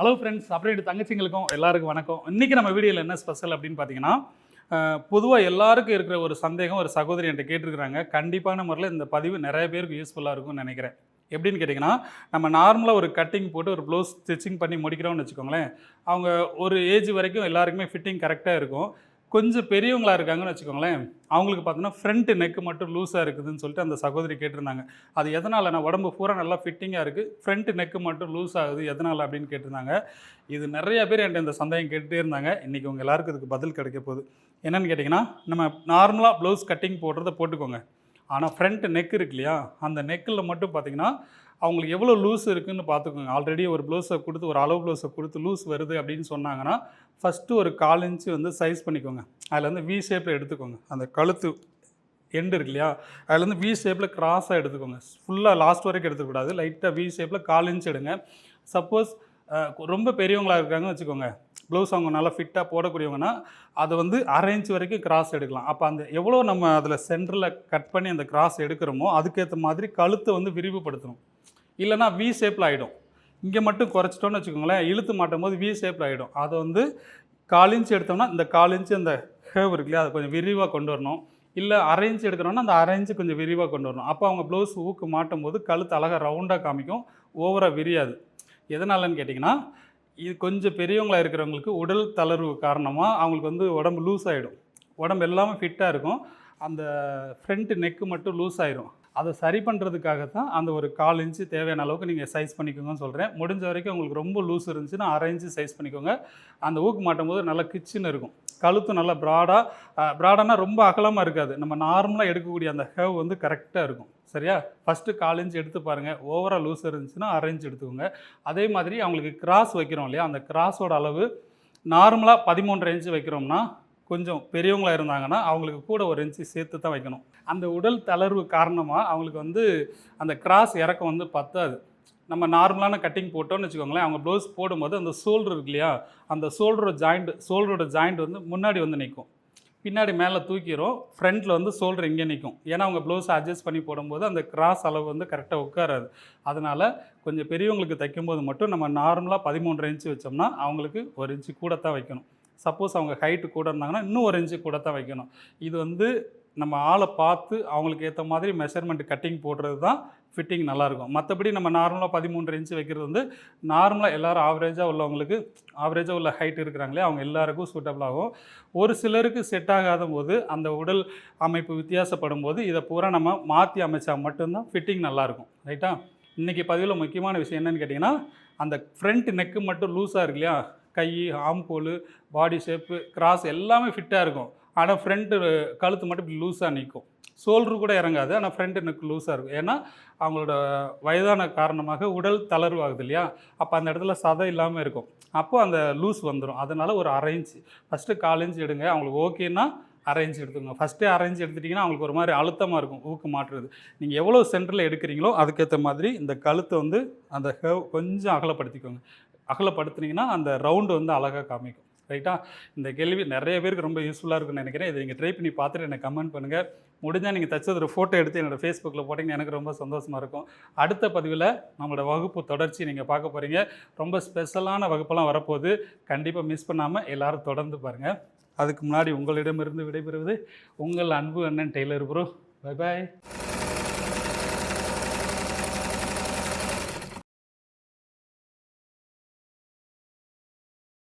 Hello friends அப்படியே தங்கச்சிங்களுக்கும் எல்லாருக்கும் வணக்கம். இன்றைக்கி நம்ம வீடியோவில் என்ன ஸ்பெஷல் அப்படின்னு பார்த்தீங்கன்னா பொதுவாக எல்லாருக்கும் இருக்கிற ஒரு சந்தேகம் ஒரு சகோதரி என்கிட்ட கேட்டிருக்கிறாங்க. கண்டிப்பான முறையில் இந்த பதிவு நிறைய பேருக்கு யூஸ்ஃபுல்லாக இருக்கும்னு நினைக்கிறேன். எப்படின்னு கேட்டிங்கன்னா நம்ம நார்மலாக ஒரு கட்டிங் போட்டு ஒரு ப்ளவுஸ் ஸ்டிச்சிங் பண்ணி முடிக்கிறோம்னு வச்சுக்கோங்களேன் அவங்க ஒரு ஏஜ் வரைக்கும் எல்லாருக்குமே ஃபிட்டிங் கரெக்டாக இருக்கும். கொஞ்சம் பெரியவங்களா இருக்காங்கன்னு வச்சுக்கோங்களேன் அவங்களுக்கு பார்த்தீங்கன்னா ஃப்ரண்ட் நெக்கு மட்டும் லூஸாக இருக்குதுன்னு சொல்லிட்டு அந்த சகோதரி கேட்டிருந்தாங்க. அது எதனால்? நான் உடம்பு பூரா நல்லா ஃபிட்டிங்காக இருக்குது ஃப்ரண்ட் நெக்கு மட்டும் லூஸ் ஆகுது. எதனால் அப்படின்னு கேட்டிருந்தாங்க. இது நிறைய பேர் என்கிட்ட இந்த சந்தேகம் கேட்டுகிட்டே இருந்தாங்க. இன்றைக்கி உங்கள் எல்லாருக்கும் இதுக்கு பதில் கிடைக்க போகுது. என்னென்னு கேட்டிங்கன்னா நம்ம நார்மலாக ப்ளவுஸ் கட்டிங் போடுறத போட்டுக்கோங்க. ஆனால் ஃப்ரண்ட் நெக் இருக்கு இல்லையா? அந்த நெக்கில் மட்டும் பார்த்தீங்கன்னா அவங்களுக்கு எவ்வளோ லூஸ் இருக்குதுன்னு பார்த்துக்கோங்க. ஆல்ரெடி ஒரு ப்ளவுஸை கொடுத்து ஒரு அளவு ப்ளவுஸை கொடுத்து லூஸ் வருது அப்படின்னு சொன்னாங்கன்னா ஃபஸ்ட்டு ஒரு கால் இன்ச்சு வந்து சைஸ் பண்ணிக்கோங்க. அதில் வந்து வி ஷேப்பில் எடுத்துக்கோங்க. அந்த கழுத்து எண்டு இருக்கு இல்லையா? அதில் வந்து வி ஷேப்பில் கிராஸாக எடுத்துக்கோங்க. ஃபுல்லாக லாஸ்ட் வரைக்கும் எடுத்துக்கூடாது லைட்டாக வி ஷேப்பில் கால் இன்ச் எடுங்க. சப்போஸ் ரொம்ப பெரியவங்களா இருக்காங்கன்னு வச்சுக்கோங்க. ப்ளவுஸ் அவங்க நல்லா ஃபிட்டாக போடக்கூடியவங்கன்னா அதை வந்து அரை இன்ச் வரைக்கும் கிராஸ் எடுக்கலாம். அப்போ அந்த எவ்வளோ நம்ம அதில் சென்டரில் கட் பண்ணி அந்த கிராஸ் எடுக்கிறோமோ அதுக்கேற்ற மாதிரி கழுத்தை வந்து விரிவுபடுத்தணும். இல்லைனா வி ஷேப்பில் ஆகிடும் இங்கே மட்டும் குறைச்சிட்டோன்னு வச்சுக்கோங்களேன் இழுத்து மாட்டும் போது வி ஷேப்பில் ஆகிடும் அதை வந்து கால் இன்ச்சு எடுத்தோம்னா இந்த கால் இன்ச்சு அந்த ஹேவ் இருக்கு இல்லையா அதை கொஞ்சம் விரிவாக கொண்டு வரணும். இல்லை அரை இன்ச்சு எடுக்கிறோன்னா அந்த அரை இன்ச்சு கொஞ்சம் விரிவாக கொண்டு வரணும். அப்போ அவங்க ப்ளவுஸ் ஊக்கு மாட்டும் போது கழுத்து அழகாக ரவுண்டாக காமிக்கும் ஓவராக விரியாது. எதனாலன்னு கேட்டிங்கன்னா இது கொஞ்சம் பெரியவங்களாக இருக்கிறவங்களுக்கு உடல் தளர்வு காரணமாக அவங்களுக்கு வந்து உடம்பு லூஸ் ஆகிடும் உடம்பு எல்லாமே ஃபிட்டாக இருக்கும். அந்த ஃப்ரண்ட் நெக்கு மட்டும் லூஸ் ஆயிரும். அதை சரி பண்ணுறதுக்காக தான் அந்த ஒரு கால் இன்ச்சு தேவையான அளவுக்கு நீங்கள் சைஸ் பண்ணிக்கோங்கன்னு சொல்கிறேன் முடிஞ்ச வரைக்கும் உங்களுக்கு ரொம்ப லூஸ் இருந்துச்சுன்னா அரை இன்ச்சு சைஸ் பண்ணிக்கோங்க. அந்த ஊக்கு மாட்டும் போது நல்லா கிச்சின்னு இருக்கும். கழுத்தும் நல்லா ப்ராடாக ப்ராடானா ரொம்ப அகலமாக இருக்காது. நம்ம நார்மலாக எடுக்கக்கூடிய அந்த ஹேவ் வந்து கரெக்டாக இருக்கும். சரியா? ஃபஸ்ட்டு கால் இன்ச் எடுத்து பாருங்கள் ஓவராக லூஸ் இருந்துச்சுன்னா அரை இன்ச் எடுத்துக்கோங்க. அதே மாதிரி அவங்களுக்கு கிராஸ் வைக்கிறோம் இல்லையா? அந்த கிராஸோட அளவு நார்மலாக பதிமூன்றரை இன்ச்சு வைக்கிறோம்னா கொஞ்சம் பெரியவங்களா இருந்தாங்கன்னா அவங்களுக்கு கூட ஒரு இன்ச்சு சேர்த்து தான் வைக்கணும். அந்த உடல் தளர்வு காரணமாக அவங்களுக்கு வந்து அந்த கிராஸ் இறக்கம் வந்து பத்தாது. நம்ம நார்மலான கட்டிங் போட்டோம்னு வச்சுக்கோங்களேன் அவங்க ப்ளவுஸ் போடும்போது அந்த ஷோல்டர் இருக்கு இல்லையா அந்த ஷோல்டரோட ஜாயிண்ட் ஷோல்டரோட ஜாயிண்ட் வந்து முன்னாடி வந்து நிற்கும் பின்னாடி மேலே தூக்கிடும் ஃப்ரண்ட்டில் வந்து ஷோல்டர் இங்கே நிற்கும் ஏன்னா அவங்க ப்ளவுஸ் அட்ஜஸ்ட் பண்ணி போடும்போது அந்த கிராஸ் அளவு வந்து கரெக்டாக உட்காராது. அதனால் கொஞ்சம் பெரியவங்களுக்கு தைக்கும்போது மட்டும் நம்ம நார்மலாக பதிமூன்று இன்ச்சு வச்சோம்னா அவங்களுக்கு ஒரு இன்ச்சு கூட தான் வைக்கணும். சப்போஸ் அவங்க ஹைட்டு கூட இருந்தாங்கன்னா இன்னும் ஒரு இன்ச்சு கூட தான் வைக்கணும். இது வந்து நம்ம ஆளை பார்த்து அவங்களுக்கு ஏற்ற மாதிரி மெஷர்மெண்ட் கட்டிங் போடுறது தான் ஃபிட்டிங் நல்லாயிருக்கும். மற்றபடி நம்ம நார்மலாக பதிமூன்று இன்ச்சு வைக்கிறது வந்து நார்மலாக எல்லோரும் ஆவரேஜாக உள்ளவங்களுக்கு ஆவரேஜாக உள்ள ஹைட் இருக்கிறாங்களே அவங்க எல்லாருக்கும் சூட்டபிள் ஆகும். ஒரு சிலருக்கு செட் ஆகாத போது அந்த உடல் அமைப்பு வித்தியாசப்படும் போது இதை பூரா நம்ம மாற்றி அமைச்சா மட்டும்தான் ஃபிட்டிங் நல்லாயிருக்கும். ரைட்டா இன்றைக்கி பதிவில் முக்கியமான விஷயம் என்னென்னு கேட்டிங்கன்னா அந்த ஃப்ரண்ட் நெக்கு மட்டும் லூஸாக இருக்கு இல்லையா? கை ஆம்கோல் பாடி ஷேப்பு கிராஸ் எல்லாமே ஃபிட்டாக இருக்கும். ஆனால் ஃப்ரண்ட்டு கழுத்து மட்டும் இப்படி லூஸாக நிற்கும் சோல்ரு கூட இறங்காது ஆனால் ஃப்ரண்ட் எனக்கு லூஸாக இருக்கும். ஏன்னா அவங்களோட வயதான காரணமாக உடல் தளர்வு ஆகுது இல்லையா? அப்போ அந்த இடத்துல சதை இல்லாமல் இருக்கும். அப்போது அந்த லூஸ் வந்துடும் அதனால் ஒரு அரை இன்ச்சு ஃபஸ்ட்டு கால் இன்ச் எடுங்க. அவங்களுக்கு ஓகேன்னா அரேஞ்ச் எடுத்துக்கோங்க. ஃபஸ்ட்டே அரேஞ்ச் எடுத்துட்டிங்கன்னா அவங்களுக்கு ஒரு மாதிரி அழுத்தமாக இருக்கும். ஊக்கு மாற்றுறது. நீங்கள் எவ்வளோ சென்டரில் எடுக்கிறீங்களோ அதுக்கேற்ற மாதிரி இந்த கழுத்தை வந்து அந்த ஹேவ் கொஞ்சம் அகலப்படுத்திக்கோங்க. அகலப்படுத்துனீங்கன்னா அந்த ரவுண்டு வந்து அழகாக காமிக்கும். ரைட்டா இந்த கேள்வி நிறைய பேருக்கு ரொம்ப யூஸ்ஃபுல்லாக இருக்கும்னு நினைக்கிறேன். இதை நீங்கள் ட்ரை பண்ணி பார்த்துட்டு எனக்கு கமெண்ட் பண்ணுங்கள் முடிஞ்சால் நீங்கள் தச்சது ஒரு ஃபோட்டோ எடுத்து என்னோடய ஃபேஸ்புக்கில் போட்டிங்கன்னா எனக்கு ரொம்ப சந்தோஷமாக இருக்கும். அடுத்த பதிவில் நம்மளோட வகுப்பு தொடர்ச்சி நீங்கள் பார்க்க போகிறீங்க ரொம்ப ஸ்பெஷலான வகுப்பெல்லாம் வரப்போகுது. கண்டிப்பாக மிஸ் பண்ணாமல் எல்லோரும் தொடர்ந்து பாருங்கள் அதுக்கு முன்னாடி உங்களிடமிருந்து விடைபெறுவது உங்கள் அன்பு அண்ணன் டெய்லர் ப்ரோ பை பாய்